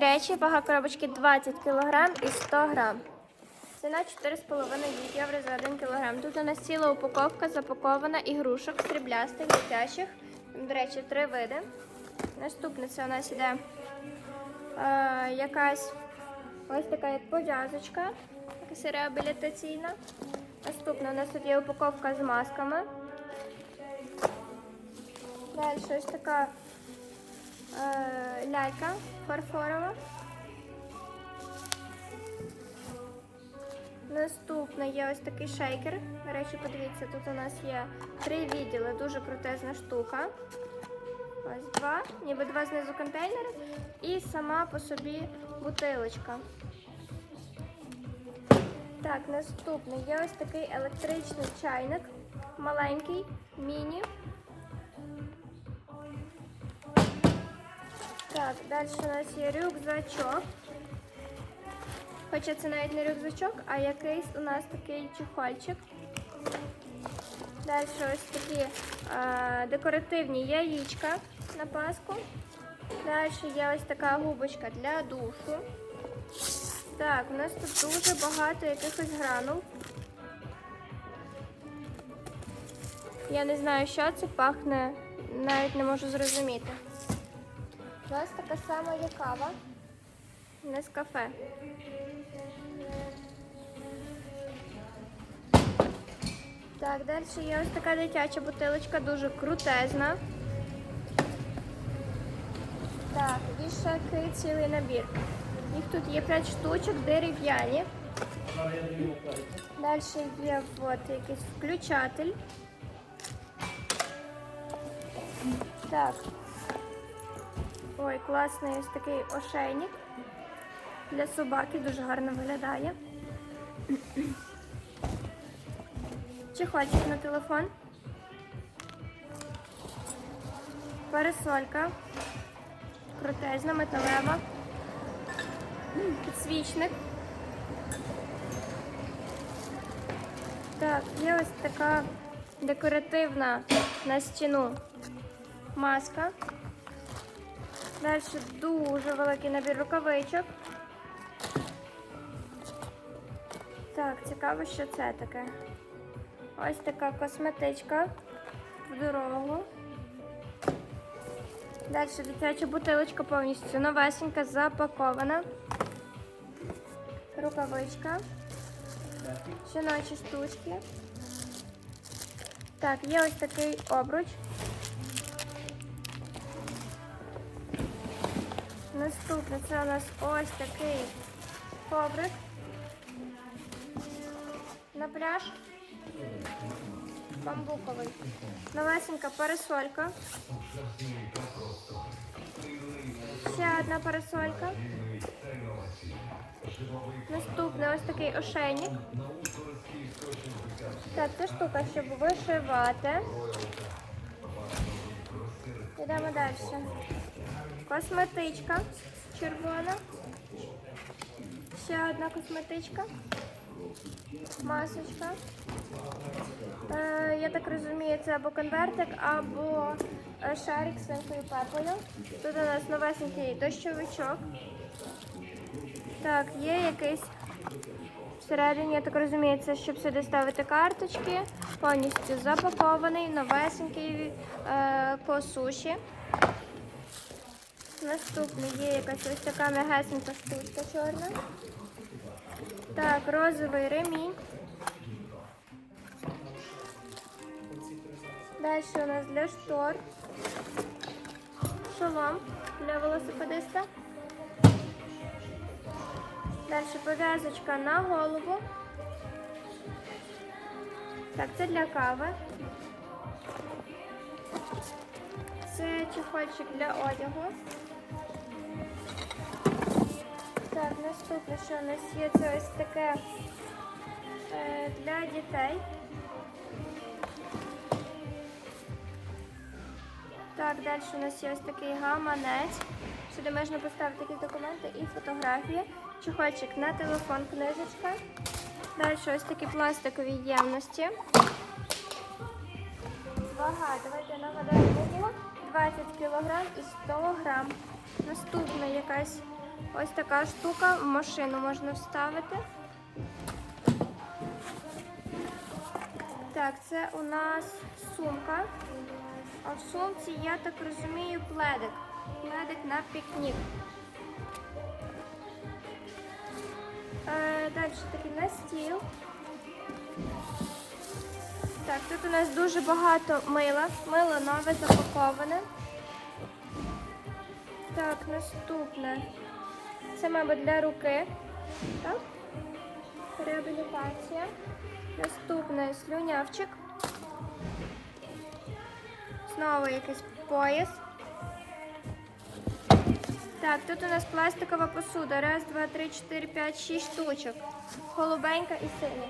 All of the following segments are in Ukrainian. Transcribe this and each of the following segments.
Речі, вага коробочки 20 кг і 100 г. Ціна 4,5 євро за 1 кг. Тут у нас ціла упаковка запакована ігрушок сріблястих, дитячих. До речі, три види. Наступне це у нас іде е, якась ось така як пов'язочка, якась реабілітаційна. Наступна у нас тут є упаковка з масками. Далі ось така лялька фарфорова. Наступне є ось такий шейкер. До речі, подивіться, тут у нас є три відділи, дуже крутезна штука. Ось два, ніби два знизу контейнери, і сама по собі бутилочка. Так, наступний є ось такий електричний чайник, маленький, міні. Так, далі у нас є рюкзачок. Хоча це навіть не рюкзачок, а якийсь у нас такий чехольчик. Далі ось такі е, декоративні яєчка на паску. Далі є ось така губочка для душу. Так, у нас тут дуже багато якихось гранул. Я не знаю, що це пахне, навіть не можу зрозуміти. У нас така сама є кава. Не з кафе. Так, далі є ось така дитяча бутилочка, дуже крутезна. Так, вішаки цілий набір. Їх тут є 5 штучок, дерев'яні. Далі є от якийсь включатель. Так. Ой, класний ось такий ошейник для собаки, дуже гарно виглядає. Чехольчик на телефон. Парасолька. Крутезна, металева. Підсвічник. Так, є ось така декоративна на стіну маска. Далі дуже великий набір рукавичок. Так, цікаво, що це таке. Ось така косметичка в дорогу. Далі дитяча бутилочка повністю новесенька, запакована. Рукавичка. Жіночі штучки. Так, є ось такий обруч. Наступне це у нас ось такий коврик на пляж. Бамбуковий. Новесенька парасолька. Ще одна парасолька. Наступний ось такий ошейник. Так, це штука, щоб вишивати. Йдемо далі. Косметичка червона. Ще одна косметичка. Масочка. Е, я так розумію, це або конвертик, або е, шарик з свинкою пепою. Тут у нас новесенький дощовичок. Так, є якийсь всередині, я так розумію, це щоб сюди ставити карточки. Повністю запакований, новесенький е, по суші. Наступний є якась ось така м'ягесенька штучка чорна. Так, розовий ремінь. Далі у нас для штор. Шолом для велосипедиста. Далі пов'язочка на голову. Так, це для кави. Це чехольчик для одягу. Так, наступне, що у нас є, це ось таке е, для дітей. Так, далі у нас є ось такий гаманець. Сюди можна поставити якісь документи і фотографії. Чехольчик на телефон, книжечка. Далі ось такі пластикові ємності. Вага, давайте нагадаємо, 20 кг і 100 грам. Наступна якась Ось така штука, в машину можна вставити. Так, це у нас сумка. А в сумці, я так розумію, пледик. Пледик на пікнік. Е, далі такий на стіл. Так, тут у нас дуже багато мила. Мило нове запаковане. Так, наступне. Це, мабуть, для руки. Так? Реабілітація. Наступне слюнявчик. Знову якийсь пояс. Так, тут у нас пластикова посуда. Раз, два, три, чотири, п'ять, шість штучок. Голубенька і синя.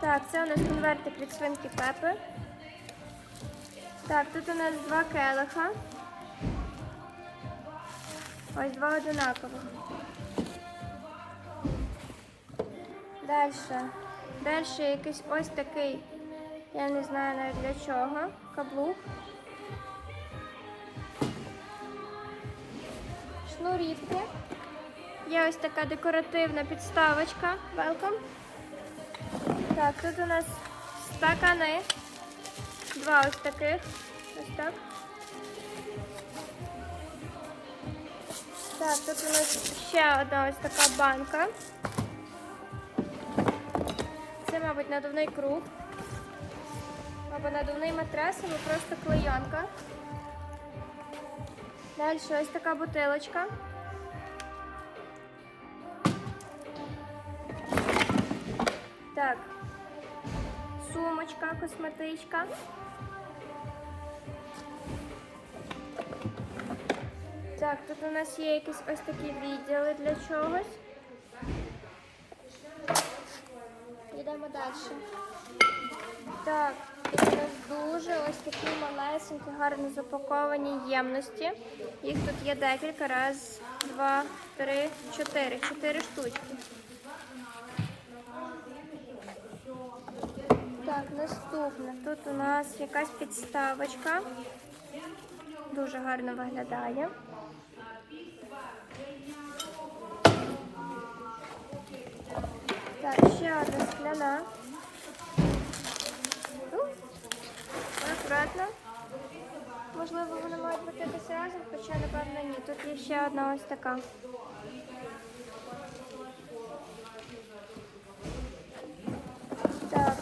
Так, це у нас конвертик від свинки Пепи. Так, тут у нас два келиха. Ось два одинакових. Далі. Далі якийсь ось такий, я не знаю навіть для чого, каблук. Шнурівки. Є ось така декоративна підставочка. Welcome. Так, тут у нас стакани. Два ось таких. Ось так. Так, тут у нас ще одна ось така банка. Це, мабуть, надувний круг. Або надувний матрас, або просто клейонка. Далі ось така бутилочка. Так. Сумочка, косметичка. Так, тут у нас є якісь ось такі відділи для чогось. Йдемо далі. Так, тут у нас дуже ось такі малесенькі, гарно запаковані ємності. Їх тут є декілька. Раз, два, три, чотири. Чотири штучки. Так, наступне. Тут у нас якась підставочка. Дуже гарно виглядає. Так, ще одна скляна. Ну, Акуратно. Можливо, вони мають бути якось разом, хоча, напевно, ні. Тут є ще одна ось така. Так,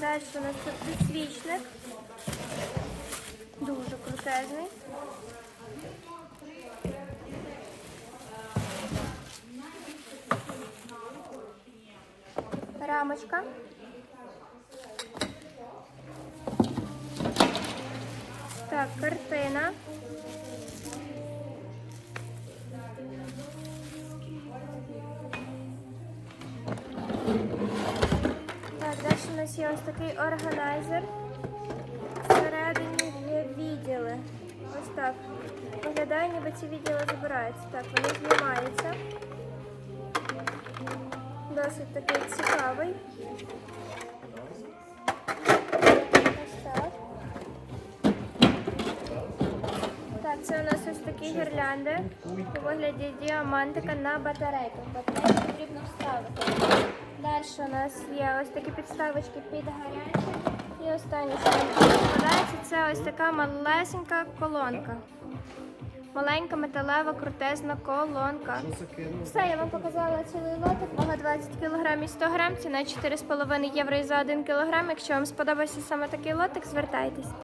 далі у нас тут підсвічник. Дуже крутезний. Рамочка. Так, картина. Так, далі у нас є ось такий органайзер. Всередині є відділи. Ось так. Виглядає, ніби ці відділи забираються. Так, вони знімаються. Досить такий цікавий. Так. Це у нас ось такі гірлянди у вигляді діамантика на батарейках. Батарейки потрібно вставити. Далі у нас є ось такі підставочки під гарячі. І останнє, що складається, це ось така малесенька колонка. Маленька металева крутезна колонка. Все, я вам показала цілий лотик, вага 20 кг і 100 г, ціна 4,5 євро і за 1 кг. Якщо вам сподобався саме такий лотик, звертайтесь.